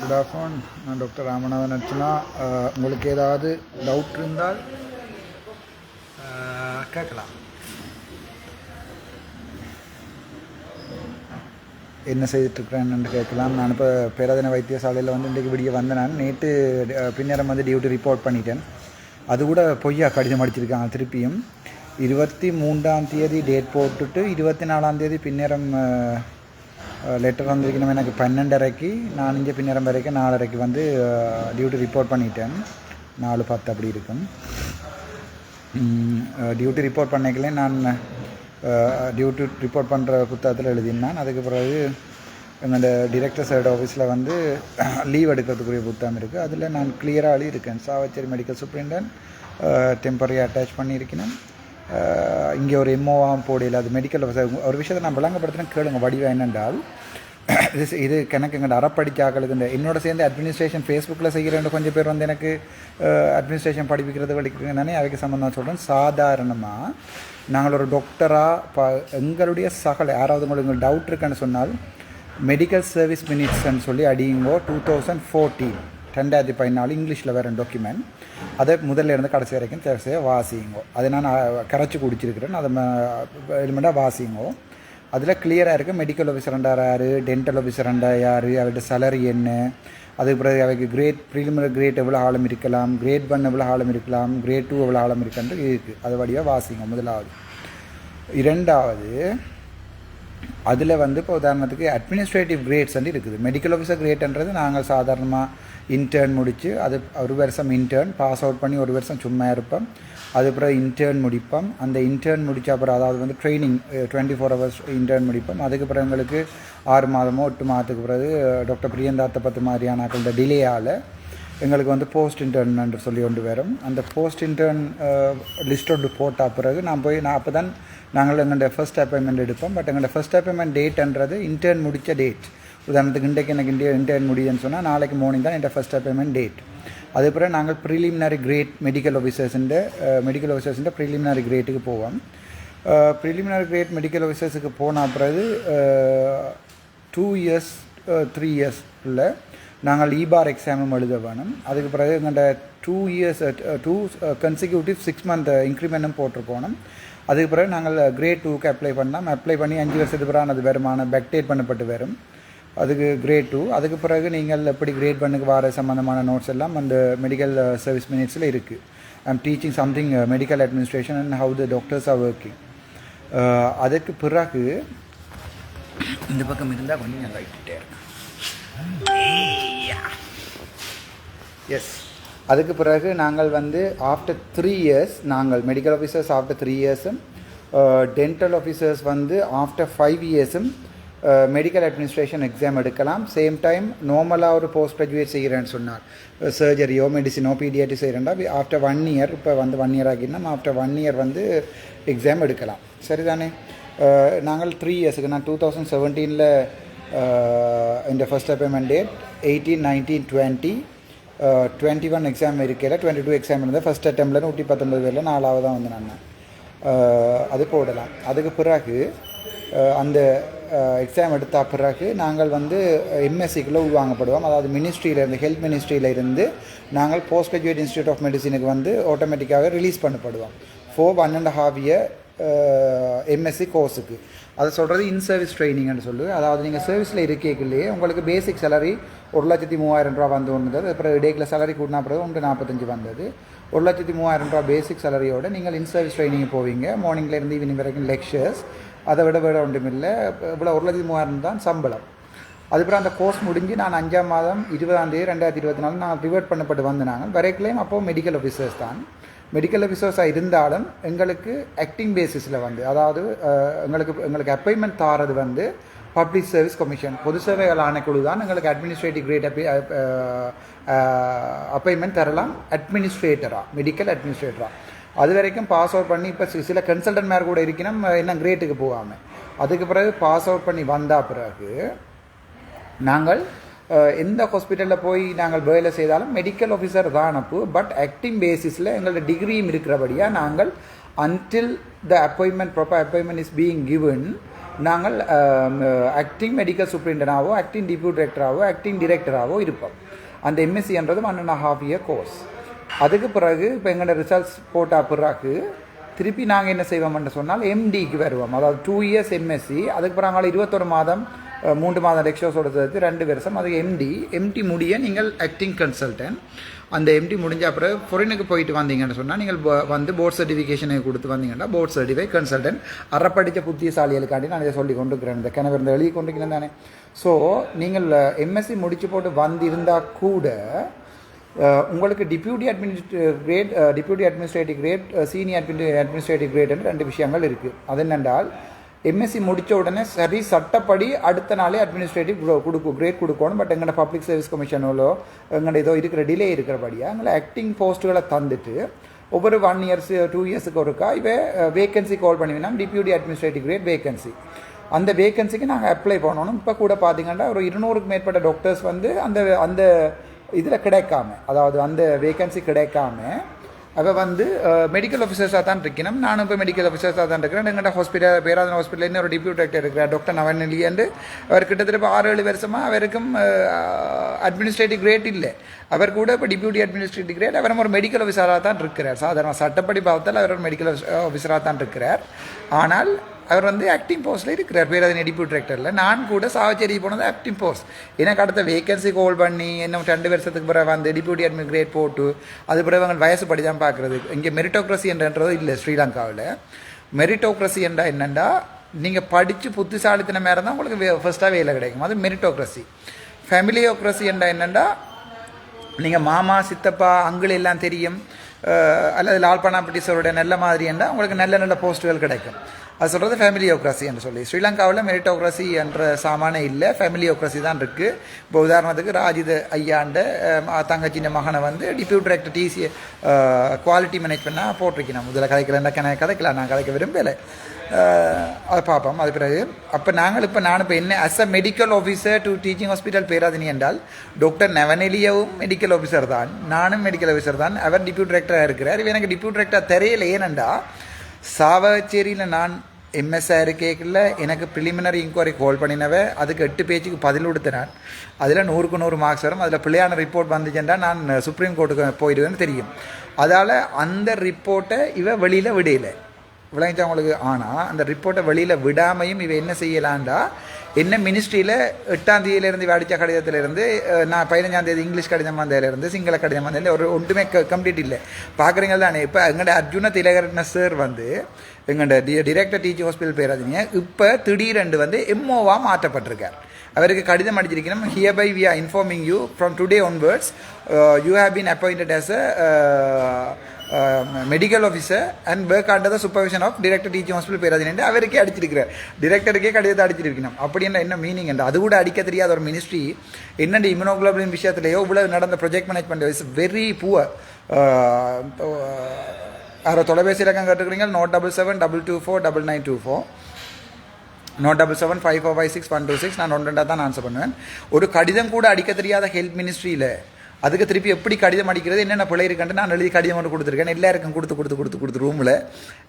Good afternoon நான் doctor Ramanathan Archana. உங்களுக்கு ஏதாவது டவுட் இருந்தால் கேட்கலாம். என்ன செய்துட்ருக்குறேன்னு கேட்கலாம். நான் இப்போ பேராதன வைத்தியசாலையில் வந்து இன்றைக்கு விடிய வந்தேன். நான் நேற்று பின்னரம் வந்து டியூட்டி ரிப்போர்ட் பண்ணிட்டேன். அது கூட பொய்யா கடிதம் அடிச்சிருக்காங்க திருப்பியும். இருபத்தி மூன்றாம் தேதி டேட் போட்டுட்டு இருபத்தி நாலாம் தேதி பின்னேரம் லெட்டர் வந்திருக்கணும். எனக்கு பன்னெண்டரைக்கு நான் இங்கே பின்னேரம் வரைக்கும் நாலரைக்கு வந்து டியூட்டி ரிப்போர்ட் பண்ணிட்டேன். நாலு பத்து அப்படி இருக்கும். டியூட்டி ரிப்போர்ட் பண்ணிக்கல. நான் டியூட்டி ரிப்போர்ட் பண்ணுற புத்தகத்தில் எழுதினான் அதுக்கு பிறகு எங்களோட டிரெக்டர் சைடு ஆஃபீஸில் வந்து லீவ் எடுக்கிறதுக்குரிய புத்தகம் இருக்குது அதில் நான் கிளியராக எழுதியிருக்கேன். Chavakachcheri medical superintendent temporary attach பண்ணியிருக்கேன் இங்கே ஒரு எம்ஓவாம் போடையில் அது மெடிக்கல் ஒரு விஷயத்தை நான் விளங்கப்படுத்தினேன் கேளுங்க வடிவம் என்னென்றால் இது இது கணக்கு எங்கள் அறப்படிச்சாக்களுக்கு இந்த என்னோட சேர்ந்து அட்மினிஸ்ட்ரேஷன் ஃபேஸ்புக்கில் செய்கிறேன் கொஞ்சம் பேர் வந்து எனக்கு அட்மினிஸ்ட்ரேஷன் படிப்பிக்கிறது படிக்கிறது நானே அவைக்கு சம்மந்தம் சொல்கிறேன் சாதாரணமாக நாங்கள் ஒரு டாக்டராக ப எங்களுடைய சகல யாராவது உங்களுக்கு டவுட் இருக்குன்னு சொன்னால் மெடிக்கல் சர்வீஸ் மினிட்ஸ்ன்னு சொல்லி அடியுங்கோ டூ தௌசண்ட் ஃபோர்டீன் ரெண்டாயிரத்தி பதினாலு இங்கிலீஷில் வேறு டாக்குமெண்ட் அதை முதல்ல இருந்து கடைசி வரைக்கும் தேவையாக வாசிங்கோ. அதை நான் கரைச்சி குடிச்சிருக்கிறேன். அதை எலிமெண்ட்டாக வாசிங்கோ. அதில் கிளியராக இருக்குது மெடிக்கல் ஆஃபீஸர் யார் டென்டல் ஆஃபீஸர் யார் அவர்கிட்ட சேலரி என்ன. அதுக்கு பிறகு அவைக்கு கிரேட் ப்ரிலிமினரி கிரேட் எவ்வளோ ஆழம் இருக்கலாம் கிரேட் ஒன் எவ்வளோ ஆழம் இருக்கலாம் கிரேட் டூ எவ்வளோ ஆழம் இருக்குன்றது இருக்குது அது வழியாக வாசிங்க முதலாவது. இரண்டாவது அதில் வந்து இப்போ உதாரணத்துக்கு அட்மினிஸ்ட்ரேட்டிவ் கிரேட்ஸ் வந்து இருக்குது. மெடிக்கல் ஆஃபீஸர் கிரேட்ன்றது நாங்கள் சாதாரணமாக இன்டர்ன் முடித்து அது ஒரு வருஷம் இன்டர்ன் பாஸ் அவுட் பண்ணி ஒரு வருஷம் சும்மா இருப்போம். அதுக்கப்புறம் இன்டர்ன் முடிப்போம். அந்த இன்டர்ன் முடித்த அப்புறம் அதாவது வந்து training twenty four hours intern முடிப்போம். அதுக்கு பிறகு எங்களுக்கு ஆறு மாதமோ எட்டு மாதத்துக்கு பிறகு டாக்டர் பிரியந்தாத்த பத்து மாதிரியான அந்த டிலேயால் எங்களுக்கு வந்து போஸ்ட் இன்டர்ன் என்று சொல்லி கொண்டு வரும். அந்த போஸ்ட் இன்டர்ன் லிஸ்ட் ஒன்று போட்ட பிறகு நான் போய் நான் அப்போ தான் நாங்கள் எங்களுடைய ஃபர்ஸ்ட் அப்பாயின்மெண்ட் எடுப்போம். பட் எங்களுடைய ஃபர்ஸ்ட் அப்பாயின்மெண்ட் டேட்ன்றது இன்டர்ன் முடித்த டேட் உதாரணத்துக்கு இன்றைக்கு எனக்கு இந்திய இன்டர்ன் முடியுதுன்னு சொன்னால் நாளைக்கு மார்னிங் தான் என்னோட ஃபர்ஸ்ட் அப்பாயின்மெண்ட் டேட் அதுக்கப்புறம் நாங்கள் ப்ரிலிமினரி கிரேட் மெடிக்கல் ஆஃபீஸர்ஸுன்ற மெடிக்கல் ஆஃபீஸர்ஸுன்ற ப்ரிலிமினரி கிரேட்டுக்கு போவோம். ப்ரிலிமினரி கிரேட் மெடிக்கல் ஆஃபீஸர்ஸுக்கு போன பிறகு டூ இயர்ஸ் த்ரீ இயர்ஸில் நாங்கள் இபார் எக்ஸாமும் எழுத வேணும். அதுக்கு பிறகு எங்கள்கிட்ட two years two consecutive six month இன்க்ரிமெண்ட்டும் போட்டிருப்போம் அதுக்கு பிறகு நாங்கள் கிரேட் டூக்கு அப்ளை பண்ணலாம். அப்ளை பண்ணி அஞ்சு வருஷத்துக்கு பிறகு அது வருமான பெக்டேட் பண்ணப்பட்டு வரும். அதுக்கு கிரேட் டூ அதுக்கு பிறகு நீங்கள் எப்படி கிரேட் பண்ணுக்கு வர சம்மந்தமான நோட்ஸ் எல்லாம் அந்த மெடிக்கல் சர்வீஸ் மினிட்ஸில் இருக்குது I'm teaching something medical administration and how the doctors are working அதுக்கு பிறகு இந்த பக்கம் இருந்தால் கொஞ்சம் நல்லா இட்டுட்டே இருக்கும் எஸ் அதுக்கு பிறகு நாங்கள் வந்து ஆஃப்டர் த்ரீ இயர்ஸ் நாங்கள் மெடிக்கல் ஆஃபீஸர்ஸ் ஆஃப்டர் த்ரீ இயர்ஸும் டென்டல் ஆஃபீஸர்ஸ் வந்து ஆஃப்டர் ஃபைவ் இயர்ஸும் மெடிக்கல் அட்மினிஸ்ட்ரேஷன் எக்ஸாம் எடுக்கலாம். சேம் டைம் நார்மலாக ஒரு போஸ்ட் கிராஜுவேட் செய்கிறேன்னு சொன்னார் சர்ஜரியோ மெடிசினோ பிடிஆர்டி செய்கிறேன்டா ஆஃப்டர் ஒன் இயர் இப்போ வந்து ஒன் இயர் ஆகினா ஆஃப்டர் ஒன் இயர் வந்து எக்ஸாம் எடுக்கலாம். சரிதானே? Uh, நாங்கள் த்ரீ இயர்ஸுக்கு நான் டூ தௌசண்ட் செவன்டீனில் இந்த first appointment date eighteen nineteen twenty twenty one exam இருக்கையில் டுவெண்ட்டி டூ எக்ஸாம் இருந்தது ஃபஸ்ட் அட்டம்ப்டில் நூற்றி பத்தொன்பது பேரில் நாலாவது தான் வந்து நான் uh, அது போடலாம். அதுக்கு பிறகு uh, அந்த uh, எக்ஸாம் எடுத்த பிறகு நாங்கள் வந்து எம்எஸ்சிக்குள்ளே உள்வாங்கப்படுவோம். அதாவது மினிஸ்ட்ரியிலேருந்து ஹெல்த் மினிஸ்ட்ரியிலேருந்து நாங்கள் போஸ்ட் கிராஜுவேட் இன்ஸ்டியூட் ஆஃப் மெடிசினுக்கு வந்து ஆட்டோமேட்டிக்காக release பண்ணப்படுவோம். Four one and half year MSc கோர்ஸுக்கு அதை சொல்கிறது இன் சர்வீஸ் ட்ரைனிங்னு சொல்லு அதாவது நீங்கள் சர்வீஸில் இருக்கேக்குள்ளேயே உங்களுக்கு பேசிக் சேலரி ஒரு லட்சத்தி மூவாயிரம் ரூபா வந்து வந்தது அப்புறம் இடைக்கில் சேலரி கூட்டினா பிறகு ஒன்று நாற்பத்தஞ்சு வந்தது. ஒரு லட்சத்தி மூவாயிரம் ரூபா பேசிக் சேலரியோடு நீங்கள் இன் சர்வீஸ் ட்ரைனிங் போவீங்க. மார்னிங்லேருந்து ஈவினிங் வரைக்கும் லெக்சர்ஸ் அதை விட விட ஒன்றும் இல்லை. இவ்வளோ ஒரு லட்சத்தி மூவாயிரம் தான் சம்பளம். அதுக்கப்புறம் அந்த கோர்ஸ் முடிஞ்சு நான் அஞ்சாம் மாதம் இருபதாம் தேதி ரெண்டாயிரத்தி இருபத்தி நாலு நான் ரிவர்ட் பண்ணப்பட்டு வந்து நாங்கள் வரைக்கலையும் அப்போது மெடிக்கல் ஆஃபீஸர்ஸ் தான். மெடிக்கல் ஆஃபீஸர்ஸாக இருந்தாலும் எங்களுக்கு ஆக்டிங் பேசிஸில் வந்து அதாவது எங்களுக்கு எங்களுக்கு அப்பாயின்மெண்ட் தாரது வந்து பப்ளிக் சர்வீஸ் கமிஷன் பொது சேவைகள் ஆணைக்குழு தான் எங்களுக்கு அட்மினிஸ்ட்ரேட்டிவ் கிரேட் அப்பி அப்பாயின்மெண்ட் தரலாம். அட்மினிஸ்ட்ரேட்டராக மெடிக்கல் அட்மினிஸ்ட்ரேட்டராக அது வரைக்கும் பாஸ் அவுட் பண்ணி இப்போ சில கன்சல்டன்ட் மேர் கூட இருக்கணும் என்ன கிரேட்டுக்கு போகாமல் அதுக்கு பிறகு பாஸ் அவுட் பண்ணி வந்த பிறகு நாங்கள் எந்த ஹாஸ்பிட்டலில் போய் நாங்கள் வேலை செய்தாலும் மெடிக்கல் ஆஃபீஸர் தான் அனுப்பு. பட் ஆக்டிங் பேசிஸில் எங்களோட டிகிரியும் இருக்கிறபடியாக நாங்கள் until the appointment proper appointment is being given நாங்கள் ஆக்டிங் மெடிக்கல் சூப்பரிண்டனாவோ ஆக்டிங் டிப்யூட் டிரெக்டராகவோ ஆக்டிங் டிரெக்டராகவோ இருப்போம். அந்த எம்எஸ்சின்றது one and half year course அதுக்கு பிறகு இப்போ எங்களோட ரிசல்ட்ஸ் போட்டால் பிறகு திருப்பி நாங்கள் என்ன செய்வோம்னு சொன்னால் எம்டிக்கு வருவோம். அதாவது டூ இயர்ஸ் எம்எஸ்சி அதுக்கு பிறகு நாங்கள் இருபத்தொரு மாதம் மூன்று மாதம் லெக்சர்ஸோட எடுத்தது ரெண்டு வருஷம். அது எம்டி எம்டி முடிய நீங்கள் ஆக்டிங் கன்சல்டன்ட் அந்த எம்டி முடிஞ்ச அப்புறம் ஃபொரினுக்கு போயிட்டு வந்தீங்கன்னு சொன்னால் நீங்கள் வந்து போர்ட் சர்டிஃபிகேஷனை கொடுத்து வந்தீங்கன்னா போர்ட் சர்டிஃபை கன்சல்டன்ட் அறப்படித்த புத்திசாலிகளுக்காண்டி நான் இதை சொல்லி கொண்டுக்கிறேன் இந்த கிணவர் இந்த எழுதி கொண்டுக்கிறேன் தானே. ஸோ நீங்கள் எம்எஸ்சி முடிச்சு போட்டு வந்திருந்தால் கூட உங்களுக்கு deputy administrate grade deputy administrative grade senior அட்மினி administrative கிரேட்னு ரெண்டு விஷயங்கள் இருக்குது அது என்னென்றால் எம்எஸ்சி முடித்த உடனே சரி சட்டப்படி அடுத்த நாளே அட்மினிஸ்ட்ரேட்டிவ் கொடுக்கும் கிரேட் கொடுக்கணும். பட் எங்களோட பப்ளிக் சர்வீஸ் கமிஷனோ எங்களோட ஏதோ இருக்கிற டிலே இருக்கிறபடியாக எங்களை ஆக்டிங் போஸ்ட்டுகளை தந்துட்டு ஒவ்வொரு ஒன் இயர்ஸ் டூ இயர்ஸுக்கு ஒருக்கா இப்போ வேகன்சி கால் பண்ணுவீங்கன்னா டிப்யூட்டி அட்மினிஸ்ட்ரேட்டிவ் கிரேட் வேகன்சி அந்த வேகன்சிக்கு நாங்கள் அப்ளை பண்ணணும். இப்போ கூட பார்த்தீங்கன்னா ஒரு இருநூறுக்கு மேற்பட்ட டாக்டர்ஸ் வந்து அந்த அந்த இதில் கிடைக்காம அதாவது அந்த வேகன்சி கிடைக்காம அப்போ வந்து மெடிக்கல் ஆஃபீஸர்ஸாக தான் இருக்கணும் நானும் இப்போ மெடிக்கல் ஆஃபீஸர்ஸாக தான் இருக்கிறேன் எங்கள்கிட்ட ஹாஸ்பிட்டல் பேராதன ஹாஸ்பிட்டல் இன்னொரு ஒரு டிப்யூட் டாக்டர் இருக்கிறார் டாக்டர் நவநெல்லியண்டு அவர் கிட்டத்தட்ட இப்போ ஆறு ஏழு வருஷமாக அவருக்கும் அட்மினிஸ்ட்ரேட்டிவ் கிரேட் இல்லை அவர் கூட இப்போ டிப்யூட்டி அட்மினிஸ்ட்ரேட்டிவ் கிரேட் அவரும் ஒரு மெடிக்கல் ஆஃபீஸராக தான் இருக்கிறார் சாதாரண சட்டப்படி பார்த்தால் அவர் ஒரு மெடிக்கல் ஆஃபீஸராக தான் இருக்கிறார் ஆனால் அவர் வந்து ஆக்டிங் போஸ்ட்டில் இருக்கிறார். பேராதனை எடிப்பு டிரெக்டரில் நான் கூட சாவச்சேரி போனது ஆக்டிங் போஸ்ட் எனக்கு அடுத்த வேகன்சி கோல் பண்ணி இன்னும் ரெண்டு வருஷத்துக்கு பிறகு வந்து டிப்யூட்டி அட்மின் கிரேட் போட்டு அது பிறகு அவங்க வயசு படி தான் பார்க்குறது. இங்கே மெரிட்டோக்ரஸி என்றது இல்லை ஸ்ரீலங்காவில். மெரிட்டோக்ரஸி என்றா என்னென்னா நீங்கள் படித்து புத்திசாலித்தனம் மேலே தான் உங்களுக்கு ஃபர்ஸ்ட்டாக வேலை கிடைக்கும். அது மெரிட்டோக்ரஸி ஃபேமிலியோக்ரஸி என்றா என்னென்னா நீங்கள் மாமா சித்தப்பா அங்கிள் எல்லாம் தெரியும். அல்லது லால்பனாப்பட்டிஸரோட நல்ல மாதிரி என்றால் உங்களுக்கு நல்ல நல்ல போஸ்ட்டுகள் கிடைக்கும். அது சொல்கிறது ஃபேமிலியோக்ரஸி என்று சொல்லி. ஸ்ரீலங்காவில் மெரிட்டோக்ரஸி என்ற சாமானே இல்லை. ஃபேமிலியோக்ரஸி தான் இருக்குது இப்போ உதாரணத்துக்கு ராஜித ஐயாண்ட தங்கச்சின மகனை வந்து டிப்யூட் டிரெக்டர் டிசி குவாலிட்டி மேனேஜ்மெண்ட்டாக போட்டிருக்கேன் முதல்ல கதைக்கலன்னா கண கதைக்கலாம். நான் கதைக்க விரும்பலை. அதை பார்ப்போம் அது பிறகு அப்போ நாங்கள் இப்போ நான் இப்போ என்ன as a medical officer to teaching hospital Peradeniya என்றால் டாக்டர் நவனெலியவும் மெடிக்கல் ஆஃபீஸர் தான். நானும் மெடிக்கல் ஆஃபீஸர் தான். அவர் டிப்யூட் டிரெக்டராக இருக்கிறார். இவ எனக்கு டிப்யூட் டிரெக்டர் தெரியல ஏனெண்டா சாவச்சேரியில் நான் எம்எஸ்ஆர் கேட்கல எனக்கு ப்ரிலிமினரி இன்கொயரி கால் பண்ணினவ அதுக்கு எட்டு பேஜுக்கு பதில் கொடுத்தினான். அதில் நூறுக்கு நூறு மார்க்ஸ் வரும். அதில் பிள்ளையான ரிப்போர்ட் வந்துச்சுன்னா நான் சுப்ரீம் கோர்ட்டுக்கு போயிடுவேன்னு தெரியும். அதால் அந்த ரிப்போர்ட்டை இவ வெளியில் விடையில விளங்கிச்சா உங்களுக்கு? ஆனால் அந்த ரிப்போர்ட்டை வெளியில் விடாமையும் இவ என்ன செய்யலான்டா என்ன மினிஸ்ட்ரியில் எட்டாம் தேதியிலேருந்து அடித்த கடிதத்திலேருந்து நான் பதினஞ்சாம் தேதி இங்கிலீஷ் கடிதம் வந்ததுலேருந்து சிங்கள கடிதம் வந்ததில் ஒரு ஒன்றுமே கம்ப்ளீட் இல்லை. பார்க்குறீங்க தானே? இப்போ எங்களோட அர்ஜுன திலகரட்ன சார் வந்து எங்களோட D director teaching hospital Peradeniya இப்போ திடீரெண்டு வந்து எம்ஓவாக மாற்றப்பட்டிருக்கார். அவருக்கு கடிதம் அடிச்சிருக்கணும். Hereby we are informing you from today onwards you have been appointed as a medical officer and work under the supervision of director teaching hospital Peradeniya அவருக்கே அடிச்சிருக்கிறார் டிரெக்டருக்கே கடிதத்தை அடிச்சிருக்கணும் அப்படி என்ன என்ன மீனிங் என்று அது கூட அடிக்க தெரியாத ஒரு மினிஸ்ட்ரி என்னென்ன இம்யூனோகுளோபின் விஷயத்துலையோ இவ்வளவு நடந்த project management is very poor யாரோ தொலைபேசி இலக்கம் கேட்டுக்கிறீங்க note double seven double two four double nine two four note double seven five four five six one two six நான் ஒன்று ரெண்டாக தான் ஆன்சர் பண்ணுவேன். ஒரு கடிதம் கூட அடிக்க தெரியாத ஹெல்த் மினிஸ்ட்ரியில் அதுக்கு திருப்பி எப்படி கடிதம் அடிக்கிறது என்னென்ன பிள்ளை இருக்கண்டு நான் எழுதி கடிதம் மட்டும் கொடுத்துருக்கேன். எல்லாருக்கும் கொடுத்து கொடுத்து கொடுத்து கொடுத்து ரூமில்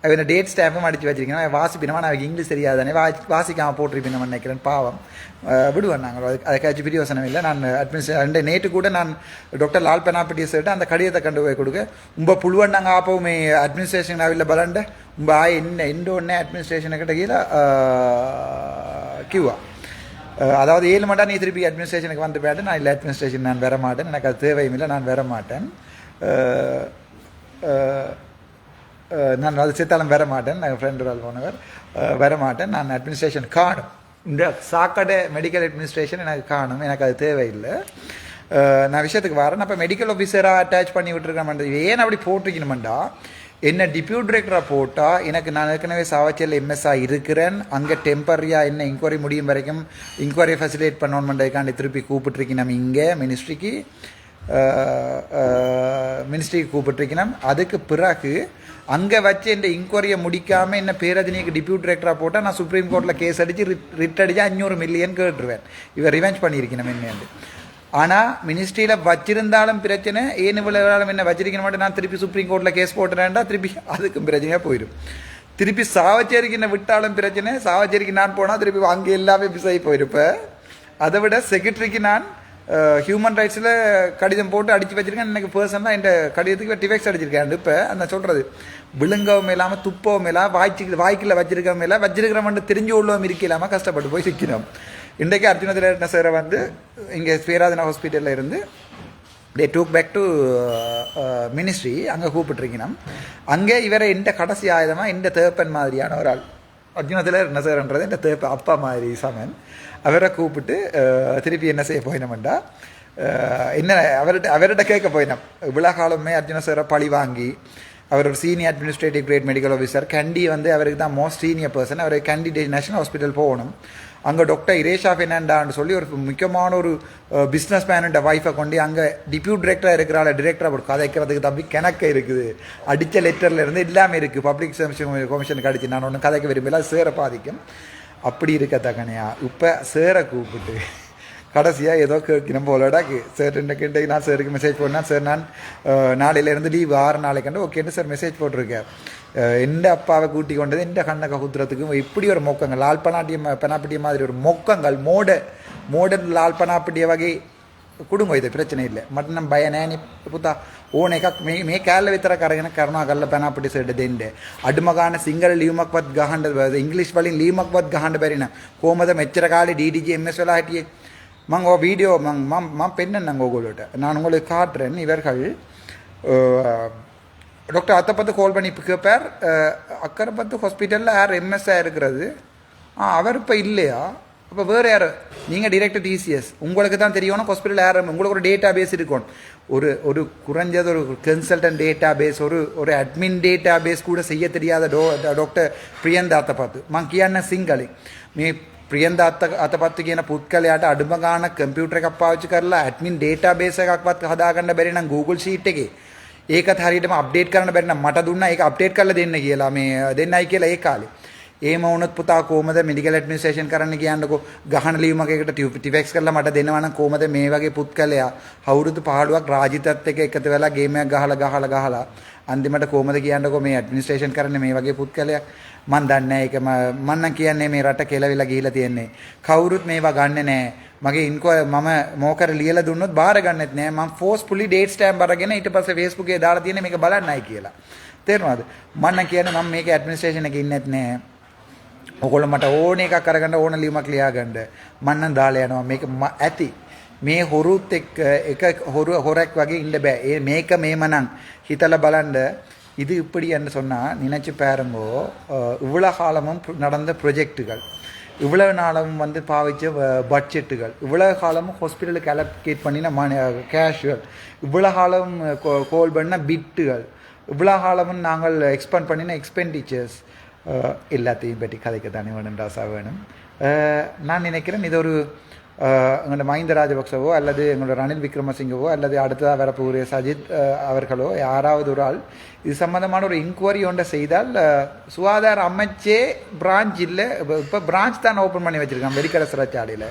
அவன் டேட் ஸ்டாஃபும் அடித்து வச்சிருக்கேன். அவன் வாசிப்பினவா நான் இங்கிலீஷ் தெரியாதானே. வா வாசிக்காம போட்டிருப்பேன் நினைக்கிறேன். பாவம். அஹ் விடுவேன் நாங்கள் அது அதுக்காச்சும் பிரியோசனம் இல்லை. நான் அட்மினிஸ்ட்ரே நேற்று கூட நான் டாக்டர் லால் பெனாப்பட்டி சொல்லிட்டு அந்த கடிதத்தை கண்டு போய் கொடுக்க. உம்ப புழுவன் நாங்கள் ஆப்பவுமே அட்மினிஸ்ட்ரேஷன் ஆவில்ல பலண்ட உம்ப ஆய் என்ன எந்த ஒன்றே அட்மினிஸ்ட்ரேஷனை கிட்ட கீழே கியூவா அதாவது ஏழு மண்டா நீ திருப்பி அட்மினிஸ்ட்ரேஷனுக்கு வந்து பேட்டு நான் இல்லை அட்மினிஸ்ட்ரேஷன் நான் வர மாட்டேன் எனக்கு அது தேவையும் இல்லை நான் வர மாட்டேன் நான் அது சித்தாலும் வர மாட்டேன் நான் ஃப்ரெண்டு ஆள் போனவர். வர மாட்டேன் நான் அட்மினிஸ்ட்ரேஷன் காணும். இந்த சாக்கடை மெடிக்கல் அட்மினிஸ்ட்ரேஷன் எனக்கு காணும். எனக்கு அது தேவையில்லை. நான் விஷயத்துக்கு வரேன். அப்போ மெடிக்கல் ஆஃபீஸராக அட்டாச் பண்ணி விட்டுருக்கேன் ஏன் அப்படி போட்டிருக்கணுமெண்டா? என்ன டிப்யூட் டிரெக்டராக போட்டால் எனக்கு நான் ஏற்கனவே சாவச்சியில் எம்எஸ்ஆ இருக்கிறேன். அங்கே டெம்பரரியாக என்ன இன்கொயரி முடியும் வரைக்கும் இன்கொயரி ஃபெசிலேட் பண்ணணுமெண்டதுக்காண்டி திருப்பி கூப்பிட்டுருக்கி நம்ம இங்கே மினிஸ்ட்ரிக்கு மினிஸ்ட்ரிக்கு கூப்பிட்டுருக்கணும் அதுக்கு பிறகு அங்கே வச்சு இந்த இன்கொயரியை முடிக்காமல் என்ன பேரதினிக்கு டிப்யூட் டிரெக்டராக போட்டால் நான் சுப்ரீம் கோர்ட்டில் கேஸ் அடித்து ரிட் ரிட் அடித்து அஞ்சூறு மில்லியன் கேட்டுருவேன். இவர் ரிவெஞ்ச் பண்ணியிருக்கணும் என்னென்று ஆனால் மினிஸ்ட்ரியில் வச்சிருந்தாலும் பிரச்சனை ஏன் இவ்வளோ வேளாளும் என்ன வச்சிருக்க மாட்டேன் நான் திருப்பி சுப்ரீம் கோர்ட்டில் கேஸ் போட்டுறேன்டா திருப்பி அதுக்கும் பிரச்சனையாக போயிடும் திருப்பி சாவச்சேரிக்கு என்ன விட்டாலும் பிரச்சனை சாவச்சேரிக்கு நான் போனால் திருப்பி அங்கே எல்லாமே மிஸ் ஆகி போயிருப்பேன் அதை விட செக்ரட்டரிக்கு நான் ஹியூமன் ரைட்ஸில் கடிதம் போட்டு அடித்து வச்சுருக்கேன். எனக்கு பர்சனாக என் கடிதத்துக்கு டிஃபெக்ஸ் அடிச்சிருக்கேன் இப்போ அந்த சொல்கிறது விழுங்கவும் இல்லாமல் துப்பவும் இல்லாமல் வாய்ச்சி வாய்க்கில் வச்சிருக்கவும் இல்லை. வச்சிருக்கிறவன் தெரிஞ்சு உள்ளவும் இருக்க இல்லாமல் கஷ்டப்பட்டு போய் சிக்கிறோம் இன்றைக்கு அர்ஜுன திரட்ன சாரை வந்து இங்கே ஸ்ரீராஜனா ஹாஸ்பிட்டலில் இருந்து they took back to ministry uh, uh, அங்கே கூப்பிட்டுருக்கணும். அங்கே இவரை இந்த கடைசி ஆயுதமாக இந்த தேப்பன் மாதிரியான ஒரு ஆள் அர்ஜுனத்தில் என்ன சார்ன்றது இந்த தேப்ப அப்பா மாதிரி சமன் அவரை கூப்பிட்டு uh, திருப்பி என்ன செய்ய போயினோம்டா என்ன அவர்கிட்ட அவர்கிட்ட கேட்க போயினோம். இவ்வளோ காலமே அர்ஜுன சாரை பழி வாங்கி அவர் ஒரு senior administrative grade medical officer Kandy வந்து அவருக்கு தான் மோஸ்ட் சீனியர் பர்சன் அவர் கண்டி நேஷனல் ஹாஸ்பிட்டல் போகணும். அங்கே டாக்டர் இரேஷா ஃபெனாண்டான்னு சொல்லி ஒரு முக்கியமான ஒரு பிஸ்னஸ் மேனோட ஒய்ஃபை கொண்டு அங்கே டிப்யூட் டிரெக்டராக இருக்கிறாள் டிரெக்டராக போட்டு கதைக்கிறதுக்கு தம்பி கிணக்க இருக்குது. அடித்த லெட்டரில் இருந்து எல்லாமே இருக்குது பப்ளிக் சர்வீஸ் கமிஷனுக்கு அடிச்சு நான் ஒன்றும் கதைக்க விரும்பல சேர பாதிக்கும். அப்படி இருக்க தக்கனையா இப்போ சேரை கூப்பிட்டு கடைசியாக ஏதோ கேட்கணும் போலடா சார் கிட்ட நான் சாருக்கு மெசேஜ் போட்டேன் சார் நான் அஹ், நாளையிலேருந்து லீவ் ஆறு நாளைக்கு ஓகேன்னு சார் மெசேஜ் போட்டிருக்கேன் அஹ், எந்த அப்பாவை கூட்டி கொண்டது எந்த கண்ணை ககுத்துறதுக்கும் இப்படி ஒரு மொக்கங்கள் லால் பனாட்டிய பெனாப்பிட்டிய மாதிரி ஒரு மொக்கங்கள் மோட மோடர்ன் லால் பனாப்பிட்டிய வகை கொடுங்க இது பிரச்சனை இல்லை මට නම් බය නෑනේ පුතා ඕන එකක් මේ මේ කෑල්ල විතර කරගෙන කරනවා කරලා පැන අපිට සෙඩ දෙන්න අඩුම ගාන සිංහල ලියුමක්වත් ගහන්න බෑ ඉංග්‍රීසි වලින් ලියුමක්වත් ගහන්න බැරි නම් කොහමද මෙච්චර කාලේ DDG MS වෙලා හිටියේ மங்க வீடியோ மங் மாம் மா பெண்ணன் நாங்கள் உங்கள்கிட்ட நான் உங்களுக்கு காட்டுறேன். இவர்கள் டாக்டர் அத்தை பார்த்து கால் பண்ணி கேட்பார் அக்கறை பார்த்து ஹாஸ்பிட்டலில் யார் எம்எஸ்ஸாக இருக்கிறது? ஆ அவர் இப்போ இல்லையா? இப்போ வேறு யார்? நீங்கள் டிரெக்டர் டிசிஎஸ் உங்களுக்கு தான் தெரியணும் ஹாஸ்பிட்டலில் யார் உங்களுக்கு ஒரு டேட்டா பேஸ் இருக்கணும் ஒரு ஒரு குறைஞ்சது ஒரு கன்சல்டன்ட் டேட்டா பேஸ் ஒரு ஒரு அட்மின் டேட்டா பேஸ் கூட செய்ய தெரியாத டோ டாக்டர் பிரியந்தாத்தை பார்த்து மங்கியான சிங்களி. மே මේ ප්‍රියන්ද අත්ත අතපත්තු කියන පුද්ගලයාට අඩුම ගාන කම්පියුටර් එකක් පාවිච්චි කරලා ඇඩ්මින් ඩේටාබේස් එකක්වත් හදාගන්න බැරි නම් Google Sheet එකේ. ඒකත් හරියටම අප්ඩේට් කරන්න බැරි නම් මට දුන්නා. ඒක අප්ඩේට් කරලා දෙන්න කියලා මේ දෙන්නයි කියලා ඒ කාලේ. එහෙම වුණොත් පුතා කොහමද මෙඩිකල් ඇඩ්මිනිස්ට්‍රේෂන් කරන්න කියන්නකෝ ගහන ලියුමක් එකට ටිෆෙක්ස් කරලා මට දෙනවා නම් කොහමද මේ වගේ පුත්කලයා අවුරුදු 15ක් රාජිතත් එක්ක එකතු වෙලා ගේමයක් ගහලා ගහලා ගහලා අන්තිමට කොහමද කියන්නකෝ මේ ඇඩ්මිනිස්ට්‍රේෂන් කරන්නේ මේ වගේ පුත්කලයක් මන් දන්නේ නැහැ ඒක ම- මන් නම් කියන්නේ මේ රට කෙලවිලා ගිහිලා තියෙන්නේ. කවුරුත් මේවා ගන්නෙ නැහැ. මගේ ඉන්කෝ මම මෝකර ලියලා දුන්නොත් බාර ගන්නෙත් නෑ මම ෆෝස්ෆුලි ඩේට් ස්ටෑම්ප් අරගෙන ඊට පස්සේ Facebook එකේ දාලා තියෙන්නේ මේක බලන්නයි කියලා. තේරුණාද? මම නම් කියන්නේ මම මේක ඇඩ්මිනිස්ට්‍රේෂන් එකේ ඉන්නෙත් නෑ ඔගොල්ලෝ මට ඕන එකක් අරගන්න ඕන ලියුමක් ලියාගන්න මම නම් දාලා යනවා මේක ම- ඇති මේ හොරුත් එක්ක එක හොරු හොරක් වගේ ඉන්න බෑ ඒ මේක මේමනම් හිතලා බලන්න இது இப்படின்னு சொன்னால் நினச்சி பாருங்கோ அஹ், இவ்வளோ காலமும் பு- நடந்த ப்ரொஜெக்டுகள் இவ்வளவு நாளும் வந்து பாவிச்ச வ- பட்ஜெட்டுகள் இவ்வளவு காலமும் ஹாஸ்பிட்டலுக்கு அலோகேட் பண்ணின மணி கேஷுவல் இவ்வளோ காலம் கோ- கோல் பண்ண பிட்டுகள் இவ்வளோ காலமும் நாங்கள் எக்ஸ்பெண்ட் பண்ணின எக்ஸ்பெண்டிச்சர்ஸ் எல்லாத்தையும் பற்றி கதைக்க தானே வேணும் ராசா வேணும். நான் நினைக்கிறேன் இது ஒரு எங்களோட மஹிந்த ராஜபக்சவோ அல்லது எங்களோட ரணில் விக்ரமசிங்கவோ அல்லது அடுத்ததாக வரப்போகிற சஜித் அவர்களோ யாராவது ஒரு ஆள் இது சம்மந்தமான ஒரு இன்கொயரி ஒன்றை செய்தால் சுகாதார அமைச்சே பிரான்ச் இல்லை இப்போ இப்போ பிரான்ச் தான் ஓப்பன் பண்ணி வச்சுருக்கான் வெடிக்கடை சிறைச்சாலையில்.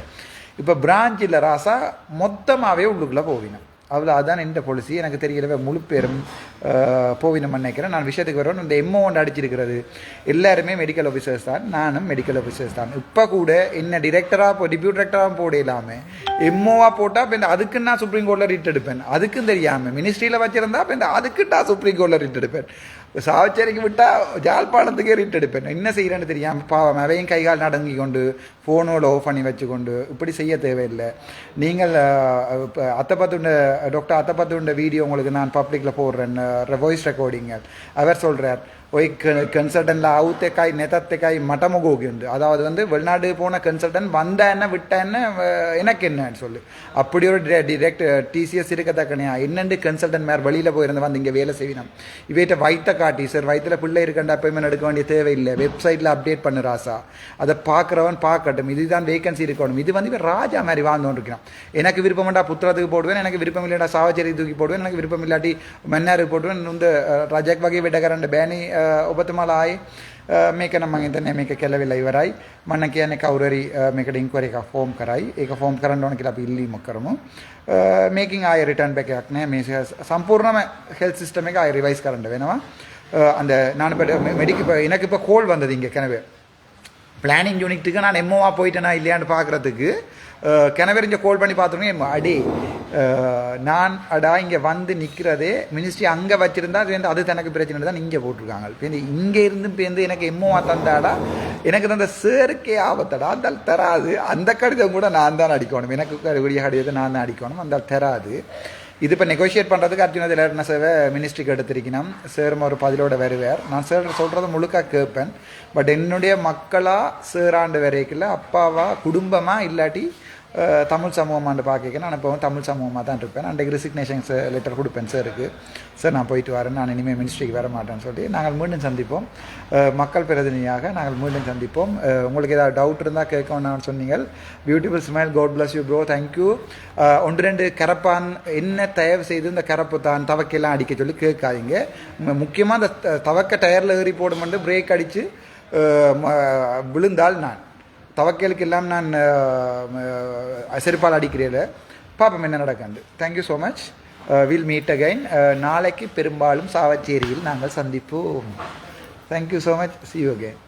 இப்போ பிரான்ச் இல்லை ராசா மொத்தமாகவே உள்ளுக்குள்ளே போவினோம் அவ்வளோ அதான் இந்த பாலிசி எனக்கு தெரிகிறவ முழு பேரும் போவினம் நினைக்கிறேன் நான் விஷயத்துக்கு வரணும் இந்த எம்ஓ ஒன்று அடிச்சிருக்கிறது. எல்லாருமே மெடிக்கல் ஆஃபீஸர்ஸ் தான். நானும் மெடிக்கல் ஆஃபீஸர்ஸ் தான். இப்போ கூட என்ன டிரெக்டராக போ டிப்யூட் டிரெக்டராக போட இல்லாமல் எம்ஓவாக போட்டால் இப்போ இந்த அதுக்கு நான் சுப்ரீம் கோர்ட்டில் ரிட் எடுப்பேன். அதுக்கும் தெரியாமல் மினிஸ்ட்ரியில் வச்சிருந்தா இப்போ இந்த அதுக்கு நான் சுப்ரீம் கோர்ட்டில் ரிட் எடுப்பேன். சாவச்சேரிக்கு விட்டால் ஜாழ்ப்பாணத்துக்கே ரிட் எடுப்பேன். என்ன செய்கிறேன்னு தெரியாமல் பாவம் அவையும் கைகால் நடங்கி கொண்டு ஃபோனோட ஆஃப் பண்ணி வச்சுக்கொண்டு இப்படி செய்ய தேவையில்லை. நீங்கள் இப்போ அத்தப்பத்துண்ட டாக்டர் அத்தப்பத்துண்ட வீடியோ உங்களுக்கு நான் பப்ளிக்கில் போடுறேன் வாய்ஸ் ரெக்கார்டிங்க அவர் சொல்கிறார் ஒய் கன்சல்டன்ல அவுத்தே காய் நெத்தத்தை காய் உண்டு அதாவது வந்து வெளிநாடு போன கன்சல்டன் வந்த என்ன விட்ட என்ன எனக்கு என்னன்னு சொல்லு. அப்படி ஒரு டிரெக்ட் டிசிஎஸ் இருக்கத்தக்கனையா? என்னென்று கன்சல்டன் மேற வெளியில் போயிருந்து வந்து இங்கே வேலை செய்வினோம். இவைகிட்ட வைத்த காட்டி சார் வயிற்றில் பிள்ளை இருக்கண்டா அப்பாயின்மெண்ட் எடுக்க வேண்டிய தேவையில்லை. வெப்சைட்டில் அப்டேட் பண்ணு ராசா. அதை பார்க்குறவன் பார்க்கட்டும். இதுதான் வேகன்சி இருக்கணும். இது வந்து இவன் ராஜா மாதிரி வாழ்ந்தோன்னு இருக்கிறான் எனக்கு விருப்பம்டா புத்திரத்துக்கு போடுவேன் எனக்கு விருப்பம் இல்லைடா சாவச்சேரி தூக்கி போடுவேன் எனக்கு விருப்பம் இல்லாட்டி மன்னாருக்கு போடுவேன் இந்த ரஜக் வகை விடகரண்ட பேனி ඔබතුමාලායි මේක නම් මං හිතන්නේ මේක කෙලවෙලා ඉවරයි මම කියන්නේ කවුරුරි මේකට ඉන්ක්වයරි එකක් ෆෝම් කරයි ඒක ෆෝම් කරන්න ඕන කියලා අපි ඉල්ලීමක් කරමු මේකින් ආය රිටර්න් බෑක් එකක් නැහැ මේ සම්පූර්ණම හෙල්ත් සිස්ටම් එක ආය රිවයිස් කරන්න වෙනවා அஹ், அந்த நான் இப்போ மெடிக்கு இப்போ எனக்கு இப்போ கோல் வந்தது இங்கே கிணவே பிளானிங் யூனிட்டுக்கு நான் எம்ஓவா போயிட்டேனா இல்லையான்னு பார்க்குறதுக்கு கிணவெறிஞ்ச கோல் பண்ணி பார்த்தோன்னே அடி நான் அடா இங்கே வந்து நிற்கிறதே மினிஸ்ட்ரி அங்கே வச்சிருந்தா அது வந்து அது தனக்கு பிரச்சனை தான் இங்கே போட்டிருக்காங்க. இப்போ இங்கே இருந்து பேருந்து எனக்கு எம்ஓவா தந்தாடா எனக்கு தந்த சேருக்கே ஆபத்தடா அந்த தராது. அந்த கடிதம் கூட நான் தான் அடிக்கணும். எனக்கு கூடிய கடிதத்தை நான் தான் அடிக்கணும். அந்த தராது. இது இப்போ நெகோஷியேட் பண்ணுறதுக்கு அர்ஜுனது என்ன சேவை மினிஸ்ட்ரிக்கு எடுத்திருக்கணும். சேரும் ஒரு பதிலோட வருவார். நான் சேர் சொல்கிறத முழுக்க கேட்பேன். பட் என்னுடைய மக்களாக சேராண்டு வரைக்கில் அப்பாவா குடும்பமாக இல்லாட்டி தமிழ் சமூகமானு பார்க்க நான் இப்போ தமிழ் சமூகமாக தான் இருப்பேன். அன்றைக்கு ரிசிக்னேஷன் லெட்டர் கொடுப்பேன் சாருக்கு சார் நான் போயிட்டு வரேன். நான் இனிமேல் மினிஸ்ட்ரிக்கு வர மாட்டேன்னு சொல்லி நாங்கள் மீண்டும் சந்திப்போம். மக்கள் பிரதிநிதியாக நாங்கள் மீண்டும் சந்திப்போம். உங்களுக்கு ஏதாவது டவுட் இருந்தால் கேட்கணும்னு சொன்னீங்க beautiful smile god bless you bro thank you ஒன்று ரெண்டு கரப்பான் என்ன தயவு செய்து இந்த கரப்பு தான் தவக்கையெல்லாம் அடிக்க சொல்லி கேட்காதீங்க. முக்கியமாக அந்த த- தவக்க டயரில் ஏறி போடும் பிரேக் அடித்து விழுந்தால் நான். தவக்கலுக்கு எல்லாம் நான் செருப்பால் அடிக்கிறேன் பாப்போம் என்ன நடக்காது. Thank you so much will meet again நாளைக்கு பெரும்பாலும் சாவச்சேரியில் நாங்கள் சந்திப்போம். Thank you so much see you again